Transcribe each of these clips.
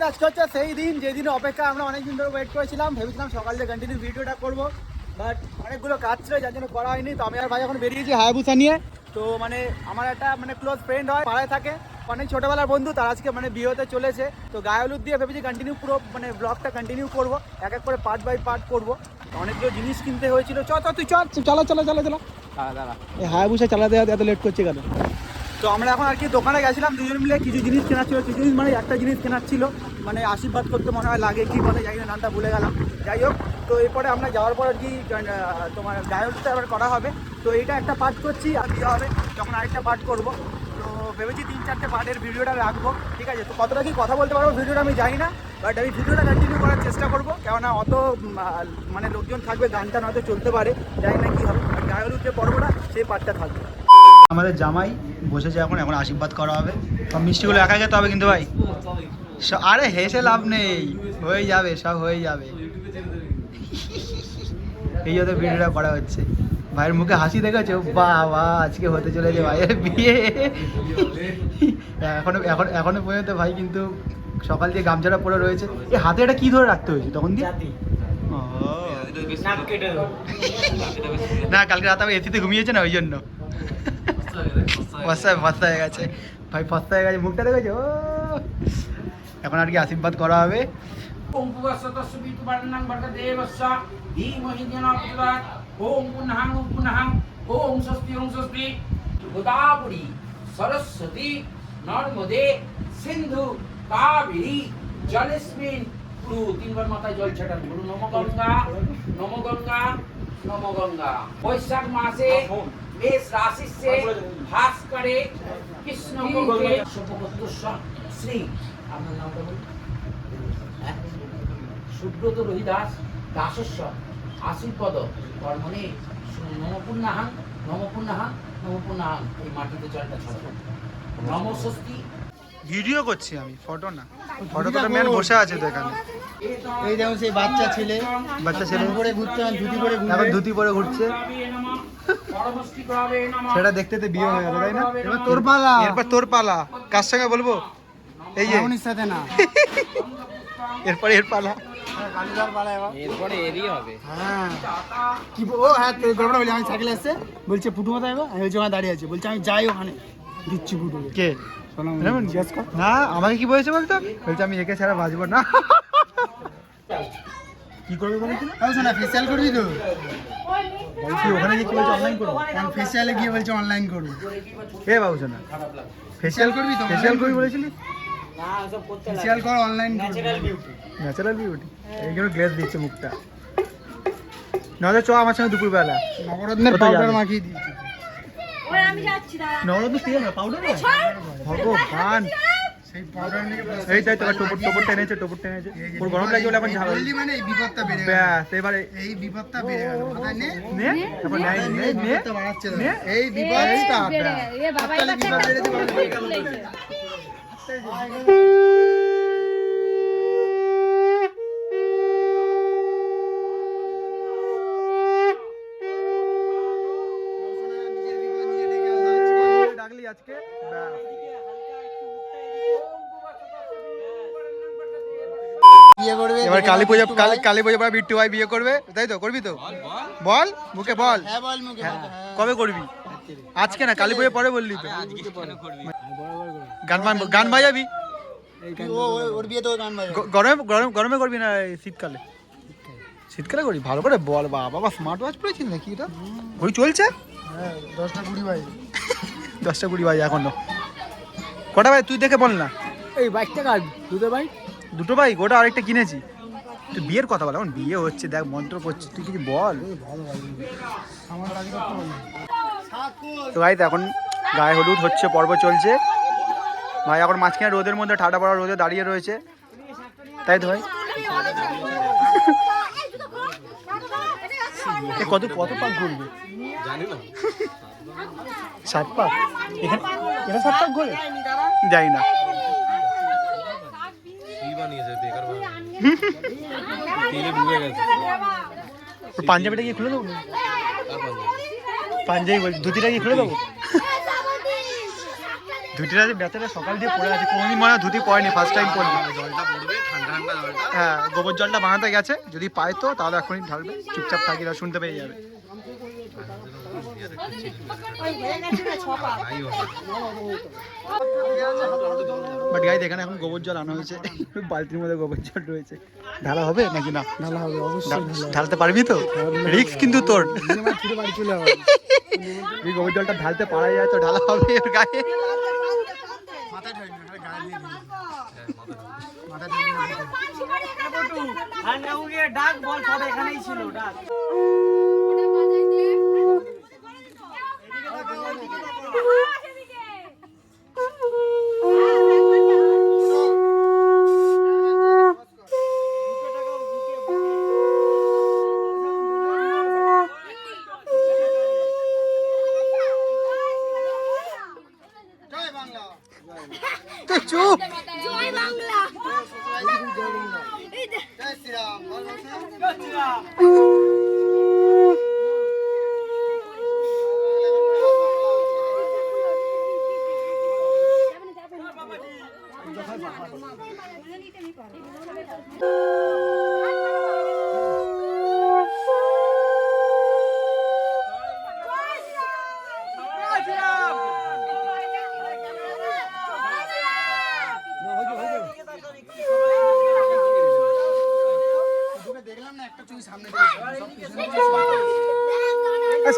Guys আজকে হচ্ছে সেই দিন যেদিন অপেক্ষা আমরা অনেকদিন ধরে ওয়েট করেছিলাম ভেবেছিলাম সকালে কন্টিনিউ ভিডিওটা করব বাট অনেকগুলো কাজ ছিল যার জন্য করা হয়নি। তো আমি আর ভাই এখন বেরিয়েছি হায়াবুসা নিয়ে। তো মানে আমার একটা মানে ক্লোজ ফ্রেন্ড হয় পাড়ায় থাকে অনেক ছোটোবেলার বন্ধু তার আজকে মানে বিয়ে হতে চলেছে। তো গায়ে হলুদ দিয়ে ভেবেছি কন্টিনিউ পুরো মানে ব্লগটা কন্টিনিউ করব এক এক করে পার্ট বাই পার্ট করব। অনেকগুলো জিনিস কিনতে হয়েছিল। চ তুই চল চলো চলো চলো চলো। দাঁড়া দাঁড়া। এই হায়াবুসা চালাতে এত লেট করছে কেন? তো আমরা এখন আর কি দোকানে গেছিলাম, দুজন মিলে কিছু জিনিস কেনার ছিল, কিছু জিনিস মানে একটা জিনিস কেনার ছিল মানে আশীর্বাদ করতে মনে হয় লাগে, কি বলে জানি না, নামটা ভুলে গেলাম। যাই হোক, তো এরপরে আমরা যাওয়ার পর আর কি তোমার গায়কটা এবার করা হবে। তো এইটা একটা পার্ট করছি, আর দেওয়া হবে তখন আরেকটা পার্ট করব। তো ভেবেছি তিন চারটে পার্টের ভিডিওটা রাখব, ঠিক আছে? তো কতটা কি কথা বলতে পারব ভিডিওটা আমি জানি না বাট আমি ভিডিওটা কন্টিনিউ করার চেষ্টা করব, কেননা অত মানে লোকজন থাকবে, গানটা নয়তো চলতে পারে, জানি না কি হবে আর গায়ক যে পর্বটা সেই পার্টটা থাকবে। আমাদের জামাই বসেছে এখন এখন আশীর্বাদ করা হবে। সব মিষ্টিগুলো একা খেতে হবে কিন্তু ভাই। আরে হেসে লাভ নেই। হয়ে যাবে সব হয়ে যাবে। এই জন্য ভিডিওটা করা হচ্ছে। ভাইয়ের মুখে হাসি দেখেছ? বাবা আজকে হতে চলেছে ভাইয়ের বিয়ে। এখনও এখন এখনও পর্যন্ত ভাই কিন্তু সকাল দিয়ে গামছাটা পরে রয়েছে। এই হাতে এটা কি ধরে রাখতে হয়েছে তখন দিয়ে? না কালকে রাতে আমি এসিতে ঘুমিয়েছে না ওই জন্য। ফস্তা হয়ে গেছে। ভাই ফস্তা হয়ে গেছে মুখটা দেখেছ এখন আর কি আশীর্বাদ করা হবে। ওম ওম স্বস্তি ওম স্বস্তি। গোদাবরী সরস্বতী নর্মদে সিন্ধু কাবেরী জলেস্মিন পুরু তিনবার মাথায় জল ছেটান। গুরু নম গঙ্গা নম গঙ্গা নম গঙ্গা। বৈশাখ মাসে মেষ রাশি से ভাস করে কৃষ্ণ পক্ষে সর্বপ্রদর্শ শ্রী আপনার নামটা বলুন? সুব্রত রহিদাস দাসস্ব আশীর্পদ কর্মণে নমপূর্ণাহাং নমপূর্ণাহাং নমপূর্ণাহাং। এই মাটিতে জলটা ছড়াবো নমস্বস্তি। ভিডিও করছি আমি ফটো না। ফটো তো মেন বসে আছে তো এখানে। এই যেমন সেই বাচ্চা ছেলে। বাচ্চা ছেলে। পরে ঘুরতে ধুতি পরে এখন ধুতি পরে ঘুরছে। সেটা দেখতে দেখতে বিয়ে হয়ে গেল তাই না? এবার তোর পালা। এরপর তোর পালা। কার সঙ্গে বলব? এই যে। সাথে না। এরপর এর পালা। হ্যাঁ। কি বল- ও হ্যাঁ তোর গল্পটা বলি আমি সাইকেলে বলছে পুটু আমি বলছি ওখানে দাঁড়িয়ে আছে। বলছে আমি যাই ওখানে। দিচ্ছি কে? না আমাকে কি বলেছে বলতো? বলছে আমি একে ছাড়া বাজবো না। কি করবে বলেছিল? ফেসিয়াল করবি তো। বলছি ওখানে গিয়ে কি বলছে অনলাইন করব কারণ ফেসিয়ালে গিয়ে বলছে অনলাইন করব এ বাবু শোনা ফেসিয়াল করবি তো? ফেসিয়াল করবি বলেছিলি ফেসিয়াল কর অনলাইন করবি ন্যাচারাল বিউটি এইগুলো গ্লেজ দিচ্ছে মুখটা নজর চ আমার সঙ্গে দুপুরবেলা নবরত্নের পাউডার মাখিয়ে দিয়েছি ওই আমি যাচ্ছি দাঁড়া নরদ তেল পাউডার ভগবান এই তাই তো টপর টোপর টেনেছে টপর টেনেছে ওর গরম লাগে বলে এখন ঝাল বললি মানে এই বিপদটা বেড়ে গেল ব্যাস এবারে এই বিপদটা বেড়ে গেল মাথায় নে নে তারপর নাই নে এই নে বিপদটা বাড়াচ্ছে না। এই বিপদ এই start। বেড়ে গেছে। এ বাবা এটা বেড়ে গেল। এবার কালী পুজো কালী কালী পুজো পর বিট্টু ভাই বিয়ে করবে তাই তো? করবি তো? বল মুখে বল। হ্যাঁ বল মুখে হ্যাঁ, হ্যাঁ। কবে করবি? আজকে না কালী পুজো পরে বললি তো। গান গান বাজাবি? কি ও ও- ওর বিয়ে তো গান বাজাবে। গ- গরমে গরম গরমে করবি না এই শীতকালে? শীতকালে করবি? ভালো করে বল বাবা। বাবা স্মার্ট ওয়াচ পড়েছিস নাকি এটা? ঘড়ি চলছে? হ্যাঁ দশটা কুড়ি বাজে। দশটা কুড়ি বাজে এখনও। কটা ভাই তুই দেখে বল না। এই বাইকটা কার? দুটো বাইক? দুটো বাইক? ওটা আরেকটা কিনেছি। তুই বিয়ের কথা বল, এখন বিয়ে হচ্ছে, দেখ, মন্ত্র করছিস তুই কিছু বল। তো ভাই এখন গায়ে হলুদ হচ্ছে, পর্ব চলছে। ভাই, এখন মাঝখানে রোদের মধ্যে ঠাডা পড়া রোদে দাঁড়িয়ে রয়েছে। তাই তো ভাই? কত কত পাক ঘুরবে? সাত পাক? এখানে এখানে সাত পাক ঘুরে? যাই না। পাঞ্জাবিটা গিয়ে খুলে দেবো? পাঞ্জাবি বলছি ধুতিটা গিয়ে খুলে দেবো? ধুতিটা যে বেচারা সকাল দিয়ে পড়ে আছে কোনোদিন মনে হয় ধুতি পড়েনি ফার্স্ট টাইম পড়ল জলটা পড়বে ঠান্ডা ঠান্ডা হ্যাঁ গোবর জলটা বানাতে গেছে যদি পায় তো তাহলে এখনই ঢালবে চুপচাপ থাকি শুনতে পেয়ে যাবে। বাট গাইজ এখানে এখন গোবর জল আনা হয়েছে। বালতির মধ্যে গোবর জল রয়েছে। ঢালা হবে নাকি না? ঢালা হবে অবশ্যই ঢালতে পারবি তো? রিক্স কিন্তু তোর। এই গোবর জলটা ঢালতে পারা যায় তো ঢালা হবে ওর গায়ে। মাথায় ঢালি না, খালি গায়ে দিয়ে তুই চুপ? জয় বাংলা। জয় শ্রীরাম। জয় শ্রীরাম।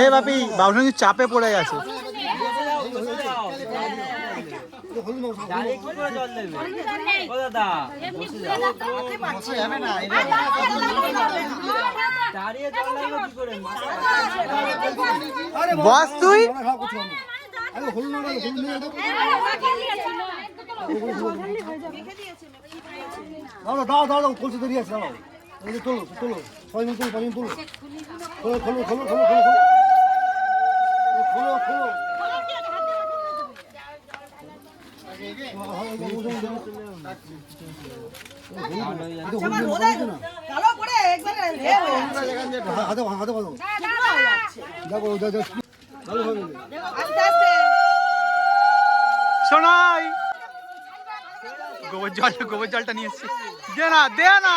এ বাপি চাপে পড়ে গেছে। বস তুই? দাও দাও দাও কলসি শোনাই গোবর জল গোবর জলটা নিয়ে এসছি। দে না দে না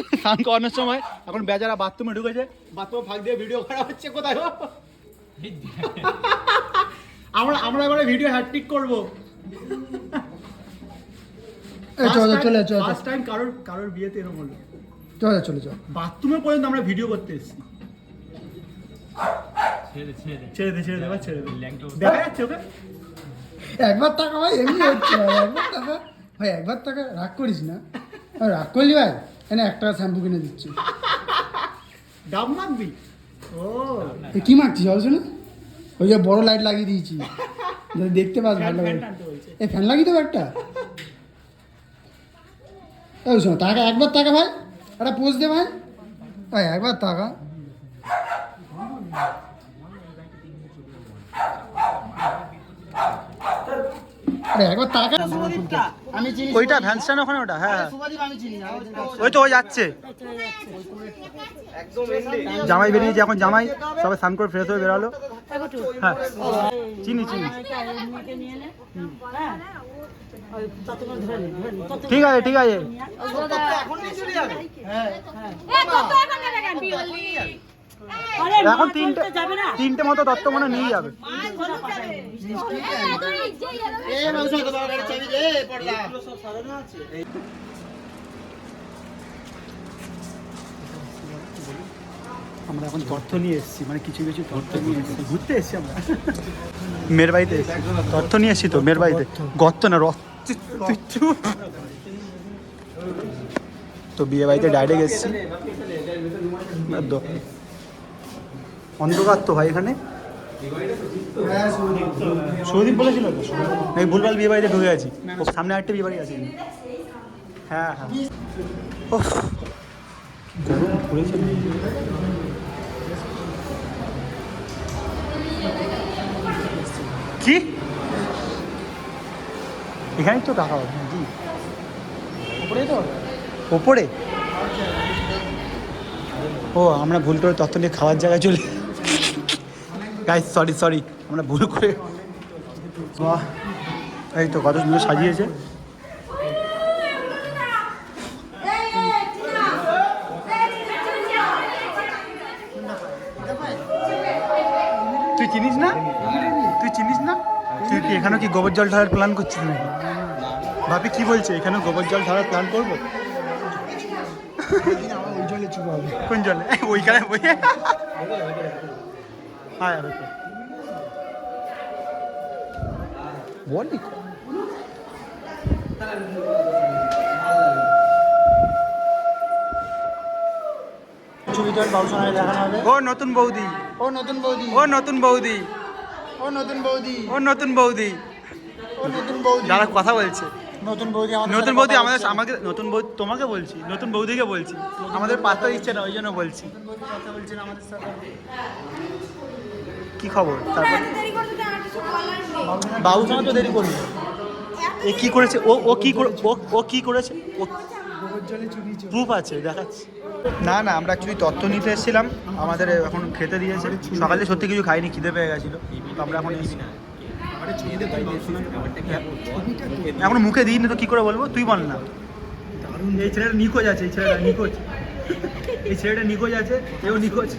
স্নান করানোর সময় এখন বেচারা বাথরুমে ঢুকেছে। বাথরুমে ফাঁক দিয়ে ভিডিও করা হচ্ছে কোথায়? আমরা আমরা এবারে ভিডিও হ্যাট্রিক করব। চলে চলে চলে ফার্স্ট টাইম কারোর কারোর বিয়েতে এরকম হলো। চলে চলে চলে। বাথরুমে পর্যন্ত আমরা ভিডিও করতে এসেছি। ছেড়ে দে ছেড়ে দে এবার ছেড়ে দে। দেখা যাচ্ছে ওকে? একবার টাকা ভাই এমনি হচ্ছে একবার টাকা ভাই একবার টাকা রাগ করিস না। রাগ করলি ভাই? এনে এক টাকা শ্যাম্পু কিনে দিচ্ছি। ডাব মাখবি? ও। কি মারছিস বলছো না ওই যে বড় লাইট লাগিয়ে দিয়েছি। দেখতে পাস ভালো লাগে এই ফ্যান লাগিয়ে দেবো একটা? এই শোনো টাকা একবার টাকা ভাই। একটা পোজ দে ভাই। ভাই একবার টাকা। আরে একবার টাকা আমি চিনি ওইটা ভ্যান স্ট্যান্ড ওখানে ওটা হ্যাঁ। আমি চিনি ওই তো ওই যাচ্ছে। জামাই বেরিয়েছে এখন জামাই সবাই স্নান করে ফ্রেশ হয়ে বেরালো। হ্যাঁ। চিনি চিনি। ঠিক আছে ঠিক আছে। এখন তিনটে তিনটে মতো দত্ত মনে নিয়ে যাবে। আমরা এখন তথ্য নিয়ে এসেছি মানে কিছু কিছু তথ্য নিয়ে এসেছি। ঘুরতে এসেছি আমরা। মেয়ের বাড়িতে এসেছি। তথ্য নিয়ে এসেছি তো মেয়ের বাড়িতে? গর্ত। না রথ। তো বিয়ে বাড়িতে ডাইরেক্ট এসেছি। অন্ধকার তো ভাই এখানে। সৌদীপ। বলেছিল তো নাকি ভুলভাল বিয়ে বাড়িতে ঢুকে গেছি ও সামনে আরেকটা বিয়ে বাড়ি আছে। হ্যাঁ হ্যাঁ। গরম পড়েছে কি? এখানেই তো টাকা হবে নাকি ওপরে তো ওপরে? ও আমরা ভুল করে তত্ত্ব নিয়ে খাওয়ার জায়গায় চলে গাইস সরি সরি আমরা ভুল করে এই তো কত সুন্দর সাজিয়েছে। তুই চিনিস না? তুই চিনিস না? তুই কি এখানেও কি গোবর জল ঢালার প্ল্যান করছিস নাকি? ভাবি কি বলছে? এখানেও গোবর জল ঢালার প্ল্যান করব? কোন জলে? ওইখানে বই হ্যাঁ বলি দেখানো হবে। ও নতুন বৌদি। ও নতুন বৌদি। ও নতুন বৌদি। ও নতুন বৌদি। ও নতুন বৌদি। ও নতুন বৌদি। যারা কথা বলছে। নতুন বৌদি আমাদের নতুন বৌদি আমাদের আমাকে নতুন বৌদি তোমাকে বলছি নতুন বৌদিকে বলছি। আমাদের পাত্তা ইচ্ছে না ওই জন্য বলছি। নতুন বৌদি কথা বলছেন আমাদের সাথে। কি খবর? তারপর? বাবুসোনা তো দেরি করবে। এ কি করেছে? ও ও কি করে ও ও কি করেছে? ও গোবর জলে চুরিয়েছে প্রুফ আছে দেখাচ্ছি। না না আমরা অ্যাকচুয়ালি তত্ত্ব নিতে এসেছিলাম। আমাদের এখন খেতে দিয়েছে। সকালে সত্যি কিছু খাইনি খিদে পেয়ে গেছিল। তো আমরা এখন এসেছি। এখন মুখে দিইনি তো কি করে বলব? তুই বল না। এই ছেলেটা নিখোঁজ আছে এই ছেলেটা নিখোঁজ। এই ছেলেটা নিখোঁজ আছে এও নিখোঁজ।